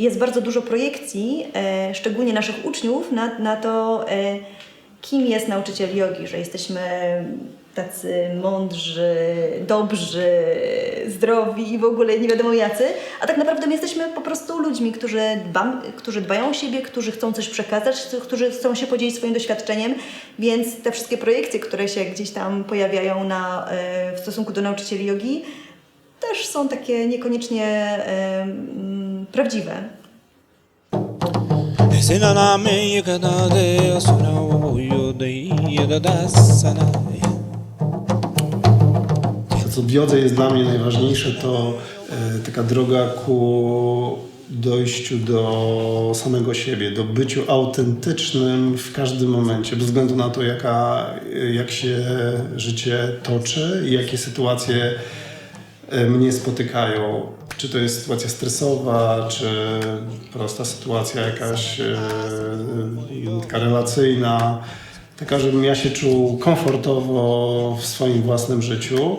jest bardzo dużo projekcji, e, szczególnie naszych uczniów, na, na to, e, kim jest nauczyciel jogi, że jesteśmy tacy mądrzy, dobrzy, zdrowi i w ogóle nie wiadomo jacy, a tak naprawdę my jesteśmy po prostu ludźmi, którzy, którzy dbają o siebie, którzy chcą coś przekazać, którzy chcą się podzielić swoim doświadczeniem, więc te wszystkie projekcje, które się gdzieś tam pojawiają na, e, w stosunku do nauczycieli jogi, też są takie niekoniecznie e, prawdziwe. To, co w jest dla mnie najważniejsze, to e, taka droga ku dojściu do samego siebie, do byciu autentycznym w każdym momencie, bez względu na to, jaka, jak się życie toczy i jakie sytuacje e, mnie spotykają. Czy to jest sytuacja stresowa, czy prosta sytuacja jakaś e, taka relacyjna. Taka, żebym ja się czuł komfortowo w swoim własnym życiu.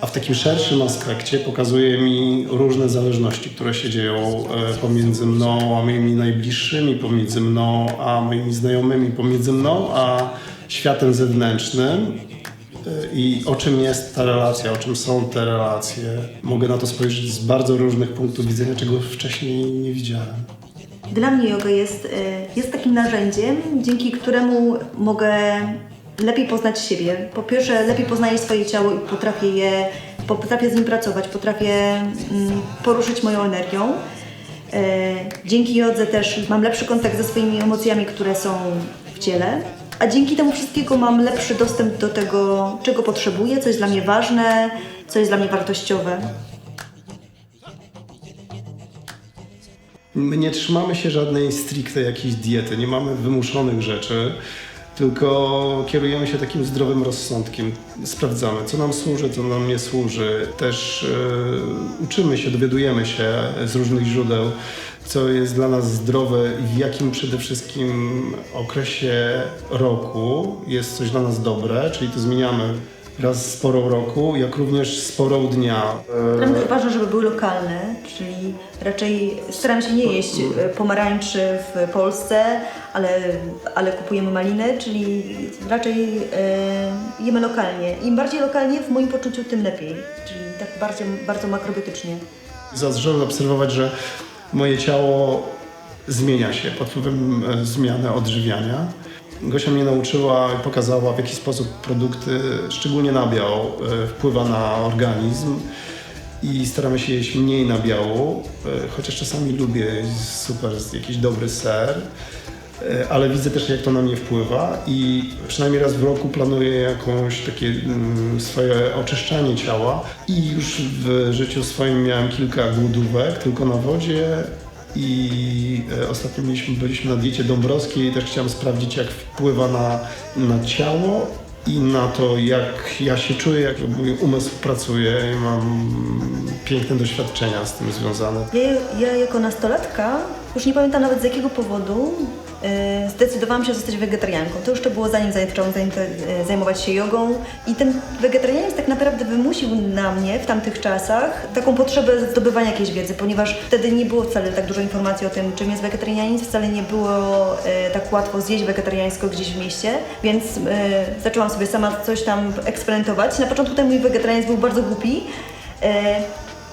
A w takim szerszym aspekcie pokazuje mi różne zależności, które się dzieją e, pomiędzy mną a moimi najbliższymi, pomiędzy mną a moimi znajomymi, pomiędzy mną a światem zewnętrznym. E, I o czym jest ta relacja, o czym są te relacje. Mogę na to spojrzeć z bardzo różnych punktów widzenia, czego wcześniej nie widziałem. Dla mnie yoga jest, e, jest takim narzędziem, dzięki któremu mogę lepiej poznać siebie. Po pierwsze, lepiej poznaję swoje ciało i potrafię je, potrafię z nim pracować, potrafię mm, poruszyć moją energią. E, Dzięki jodze też mam lepszy kontakt ze swoimi emocjami, które są w ciele. A dzięki temu wszystkiego mam lepszy dostęp do tego, czego potrzebuję, co jest dla mnie ważne, co jest dla mnie wartościowe. My nie trzymamy się żadnej stricte jakiejś diety, nie mamy wymuszonych rzeczy, tylko kierujemy się takim zdrowym rozsądkiem. Sprawdzamy, co nam służy, co nam nie służy. Też e, uczymy się, dowiadujemy się z różnych źródeł, co jest dla nas zdrowe i w jakim przede wszystkim okresie roku jest coś dla nas dobre, czyli to zmieniamy raz z roku, jak również z porą dnia. E, mnie też ważne, żeby były lokalne, czyli raczej staram się nie jeść pomarańczy w Polsce, ale, ale kupujemy maliny, czyli raczej e, jemy lokalnie. Im bardziej lokalnie, w moim poczuciu, tym lepiej, czyli tak bardzo, bardzo makrobiotycznie. Zacząłem obserwować, że moje ciało zmienia się pod wpływem e, zmiany odżywiania. Gosia mnie nauczyła i pokazała, w jaki sposób produkty, szczególnie nabiał, e, wpływa na organizm. I staramy się jeść mniej nabiału, e, chociaż czasami lubię super jakiś dobry ser. E, ale widzę też, jak to na mnie wpływa i przynajmniej raz w roku planuję jakąś takie mm, swoje oczyszczanie ciała i już w życiu swoim miałem kilka głodówek tylko na wodzie i e, ostatnio mieliśmy, byliśmy na diecie dąbrowskiej i też chciałem sprawdzić, jak wpływa na, na ciało i na to, jak ja się czuję, jak mój umysł pracuje i mam piękne doświadczenia z tym związane. Ja, ja jako nastolatka, już nie pamiętam nawet z jakiego powodu, zdecydowałam się zostać wegetarianką. To jeszcze było zanim zaczęłam e, zajmować się jogą i ten wegetarianizm tak naprawdę wymusił na mnie w tamtych czasach taką potrzebę zdobywania jakiejś wiedzy, ponieważ wtedy nie było wcale tak dużo informacji o tym, czym jest wegetarianizm, wcale nie było e, tak łatwo zjeść wegetariańsko gdzieś w mieście, więc e, zaczęłam sobie sama coś tam eksperymentować. Na początku ten mój wegetarianizm był bardzo głupi, e,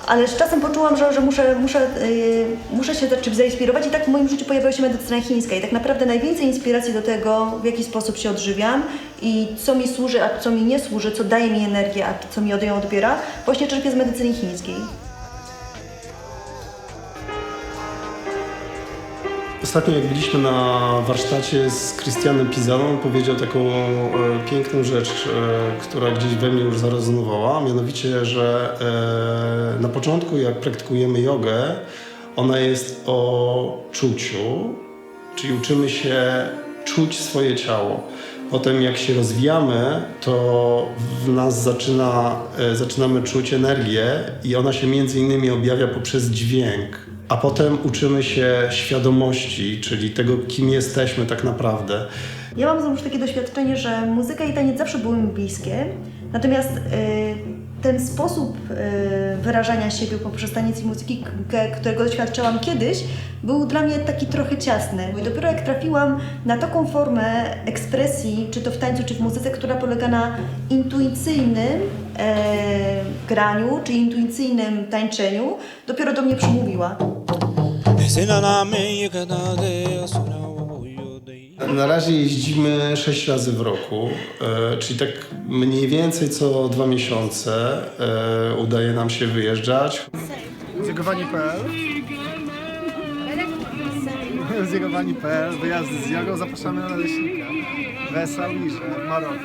ale z czasem poczułam, że, że muszę, muszę, yy, muszę się czymś zainspirować i tak w moim życiu pojawiła się medycyna chińska i tak naprawdę najwięcej inspiracji do tego, w jaki sposób się odżywiam i co mi służy, a co mi nie służy, co daje mi energię, a co mi od ją odbiera, właśnie czerpię z medycyny chińskiej. Ostatnio jak byliśmy na warsztacie z Christianem Pizaną, powiedział taką e, piękną rzecz, e, która gdzieś we mnie już zarezonowała, mianowicie, że e, na początku jak praktykujemy jogę, ona jest o czuciu, czyli uczymy się czuć swoje ciało. Potem jak się rozwijamy, to w nas zaczyna, e, zaczynamy czuć energię i ona się między innymi objawia poprzez dźwięk. A potem uczymy się świadomości, czyli tego, kim jesteśmy tak naprawdę. Ja mam już takie doświadczenie, że muzyka i taniec zawsze były mi bliskie, natomiast yy, ten sposób e, wyrażania siebie poprzez taniec i muzyki, którego doświadczałam kiedyś, był dla mnie taki trochę ciasny. I dopiero jak trafiłam na taką formę ekspresji, czy to w tańcu, czy w muzyce, która polega na intuicyjnym e, graniu, czy intuicyjnym tańczeniu, dopiero do mnie przemówiła. Na razie jeździmy 6 razy w roku, e, czyli tak mniej więcej co dwa miesiące e, udaje nam się wyjeżdżać. Zjogowani.pl Zjogowani.pl Wyjazdy z jogą zapraszamy na leśnika w Essaouirze, w Maroku.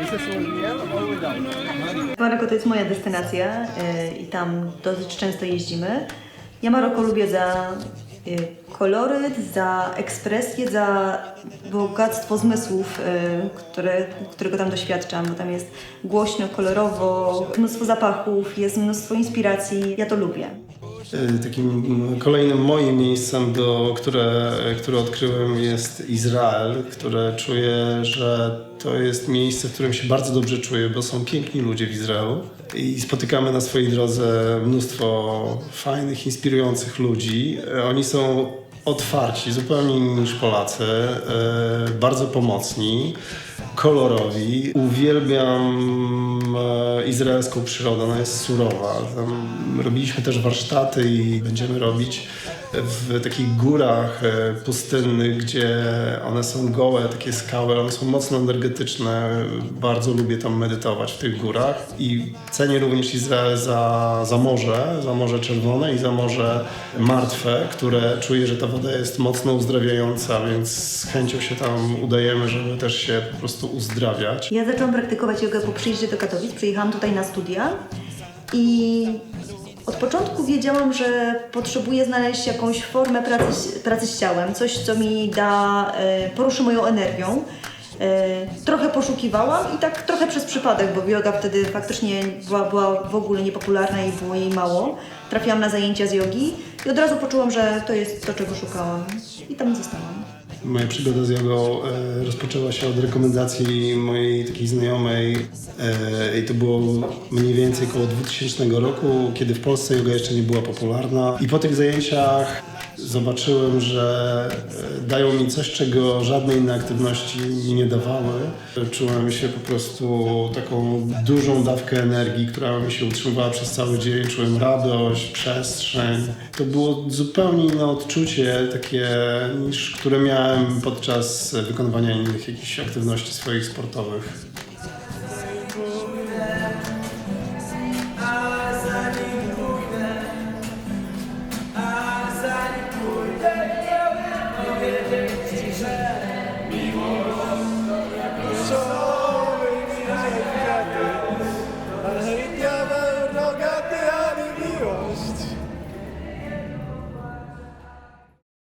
Jesteś Wolniel all way down. Maroko to jest moja destynacja y, i tam dosyć często jeździmy. Ja Maroko lubię za y, koloryt, za ekspresję, za bogactwo zmysłów, y, które, którego tam doświadczam, bo tam jest głośno, kolorowo, mnóstwo zapachów, jest mnóstwo inspiracji. Ja to lubię. E, Takim kolejnym moim miejscem, do, które, które odkryłem jest Izrael, które czuję, że to jest miejsce, w którym się bardzo dobrze czuję, bo są piękni ludzie w Izraelu i spotykamy na swojej drodze mnóstwo fajnych, inspirujących ludzi. E, Oni są otwarci, zupełnie inni niż Polacy, e, bardzo pomocni kolorowi. Uwielbiam e, izraelską przyrodę, ona jest surowa. Tam robiliśmy też warsztaty i będziemy robić w takich górach e, pustynnych, gdzie one są gołe, takie skały, one są mocno energetyczne. Bardzo lubię tam medytować w tych górach i cenię również Izrael za, za morze, za Morze Czerwone i za Morze Martwe, które czuję, że ta woda jest mocno uzdrawiająca, więc z chęcią się tam udajemy, żeby też się po prostu uzdrawiać. Ja zaczęłam praktykować jogę po przyjeździe do Katowic. Przyjechałam tutaj na studia i od początku wiedziałam, że potrzebuję znaleźć jakąś formę pracy, pracy z ciałem, coś, co mi da, e, poruszy moją energią. E, Trochę poszukiwałam i tak trochę przez przypadek, bo yoga wtedy faktycznie była, była w ogóle niepopularna i było jej mało. Trafiłam na zajęcia z jogi i od razu poczułam, że to jest to, czego szukałam. I tam zostałam. Moja przygoda z jogą e, rozpoczęła się od rekomendacji mojej takiej znajomej e, i to było mniej więcej około 2000 roku, kiedy w Polsce yoga jeszcze nie była popularna. I po tych zajęciach zobaczyłem, że e, dają mi coś, czego żadne inne aktywności mi nie dawały. Czułem się po prostu taką dużą dawkę energii, która mi się utrzymywała przez cały dzień. Czułem radość, przestrzeń. To było zupełnie inne odczucie, takie niż które miałem podczas wykonywania innych jakichś aktywności swoich sportowych.